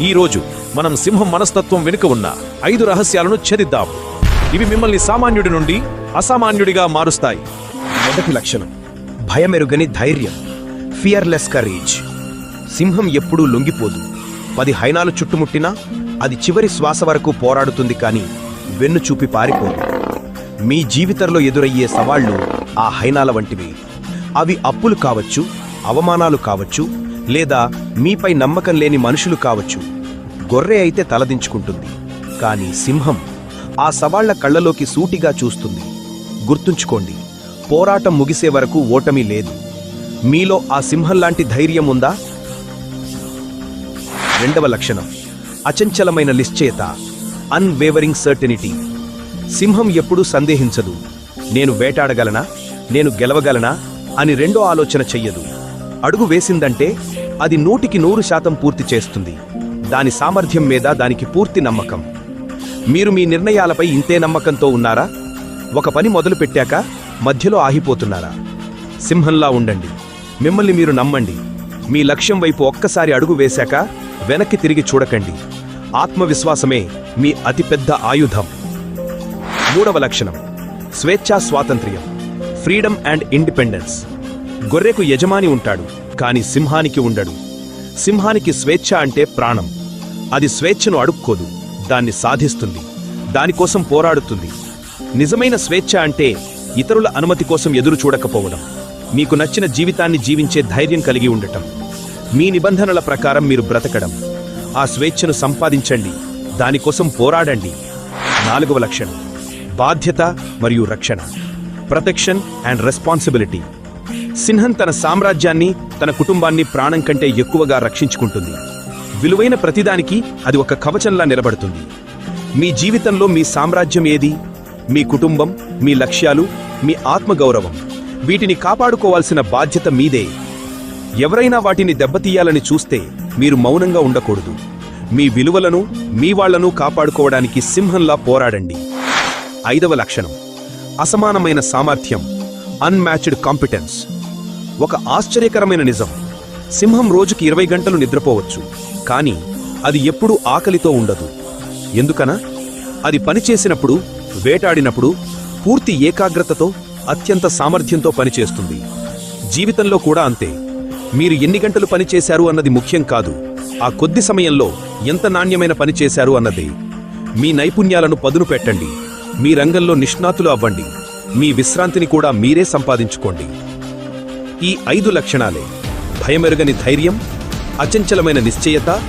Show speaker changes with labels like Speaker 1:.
Speaker 1: ఈ రోజు మనం సింహం మనస్తత్వం వెనుక ఉన్న ఐదు రహస్యాలను ఛేదిద్దాం ఇవి మిమ్మల్ని సామాన్యుడి నుండి అసామాన్యుడిగా మారుస్తాయి.
Speaker 2: మొదటి లక్షణం భయమెరుగని ధైర్యం ఫియర్లెస్ కరేజ్ సింహం ఎప్పుడూ లొంగిపోదు. పది హైనాలు చుట్టుముట్టినా అది చివరి శ్వాస వరకు పోరాడుతుంది కానీ వెన్ను చూపి పారిపోదు. మీ జీవితంలో ఎదురయ్యే సవాళ్ళు ఆ హైనాల వంటివి. అవి అప్పులు కావచ్చు అవమానాలు కావచ్చు లేదా మీపై నమ్మకం లేని మనుషులు కావచ్చు. గొర్రె అయితే తలదించుకుంటుంది. కానీ సింహం ఆ సవాళ్ళ కళ్ళలోకి సూటిగా చూస్తుంది. గుర్తుంచుకోండి పోరాటం ముగిసే వరకు ఓటమి లేదు. మీలో ఆ సింహంలాంటి ధైర్యం ఉందా? రెండవ లక్షణం అచంచలమైన నిశ్చయత అన్వేవరింగ్ సర్టెనిటీ సింహం ఎప్పుడూ సందేహించదు. నేను వేటాడగలనా? నేను గెలవగలనా? అని రెండో ఆలోచన చెయ్యదు. అడుగు వేసిందంటే అది నూటికి నూరు శాతం పూర్తి చేస్తుంది. దాని సామర్థ్యం మీద దానికి పూర్తి నమ్మకం. మీరు మీ నిర్ణయాలపై ఇంతే నమ్మకంతో ఉన్నారా? ఒక పని మొదలు పెట్టాక మధ్యలో ఆగిపోతున్నారా? సింహంలా ఉండండి. మిమ్మల్ని మీరు నమ్మండి. మీ లక్ష్యం వైపు ఒక్కసారి అడుగు వేశాక వెనక్కి తిరిగి చూడకండి. ఆత్మవిశ్వాసమే మీ అతిపెద్ద ఆయుధం. మూడవ లక్షణం. స్వేచ్ఛా స్వాతంత్ర్యం. Freedom and independence. గొర్రెకు యజమాని ఉంటాడు కాని సింహానికి ఉండడు. సింహానికి స్వేచ్ఛ అంటే ప్రాణం. అది స్వేచ్ఛను అడుక్కోదు దాన్ని సాధిస్తుంది దానికోసం పోరాడుతుంది. నిజమైన స్వేచ్ఛ అంటే ఇతరుల అనుమతి కోసం ఎదురు చూడకపోవడం. మీకు నచ్చిన జీవితాన్ని జీవించే ధైర్యం కలిగి ఉండటం. మీ నిబంధనల ప్రకారం మీరు బ్రతకడం. ఆ స్వేచ్ఛను సంపాదించండి దానికోసం పోరాడండి. నాలుగవ లక్షణం బాధ్యత మరియు రక్షణ. Protection and responsibility. సింహం తన సామ్రాజ్యాన్ని తన కుటుంబాన్ని ప్రాణం కంటే ఎక్కువగా రక్షించుకుంటుంది. విలువైన ప్రతిదానికి అది ఒక కవచంలా నిలబడుతుంది. మీ జీవితంలో మీ సామ్రాజ్యం ఏది? మీ కుటుంబం మీ లక్ష్యాలు మీ ఆత్మగౌరవం. వీటిని కాపాడుకోవాల్సిన బాధ్యత మీదే. ఎవరైనా వాటిని దెబ్బతీయాలని చూస్తే మీరు మౌనంగా ఉండకూడదు. మీ విలువలను మీ వాళ్ళను కాపాడుకోవడానికి సింహంలా పోరాడండి. ఐదవ లక్షణం. అసమానమైన సామర్థ్యం. Unmatched competence. ఒక ఆశ్చర్యకరమైన నిజం. సింహం రోజుకి ఇరవై గంటలు నిద్రపోవచ్చు కానీ అది ఎప్పుడూ ఆకలితో ఉండదు. ఎందుకనా? అది పనిచేసినప్పుడు వేటాడినప్పుడు పూర్తి ఏకాగ్రతతో అత్యంత సామర్థ్యంతో పనిచేస్తుంది. జీవితంలో కూడా అంతే. మీరు ఎన్ని గంటలు పనిచేశారు అన్నది ముఖ్యం కాదు. ఆ కొద్ది సమయంలో ఎంత నాణ్యమైన పని చేశారు అన్నది. మీ నైపుణ్యాలను పదును పెట్టండి. మీ రంగంలో నిష్ణాతులు అవ్వండి. మీ విశ్రాంతిని కూడా మీరే సంపాదించుకోండి. ఈ ఐదు లక్షణాలే. భయమెరుగని ధైర్యం అచంచలమైన నిశ్చయత